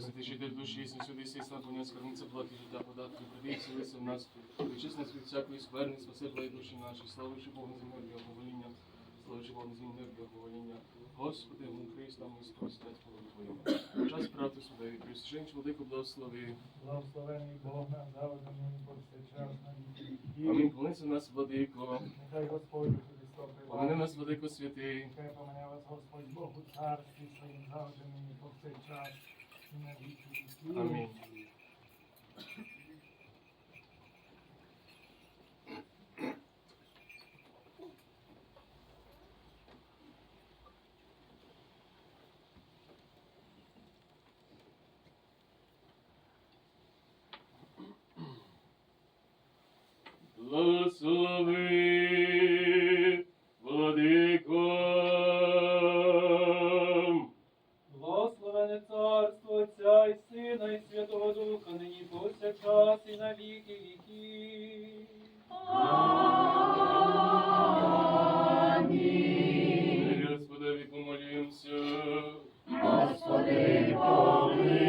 Святичитель душі, святий сей славлення, скарбниця платі життя, податки, прийди, вселися в нас, нас від всякої скверни, спаси благі душі наші, славичи Богу мир його повеління, славичи Богу мир його повеління. Господи, внукрись нам і спростять Богу Твоєму. Час правди судові, присушенч владику благослови. Благословений Бог нам завжди нині повсякчас на. Амінь, помолися нас, владико, Нехай Господь помини нас, владико святий. Нехай помене вас Господь Бог у царстві своїм завжди нині повсякчас I Amin Lord, so Духа, нині повсякчас і на віки віків.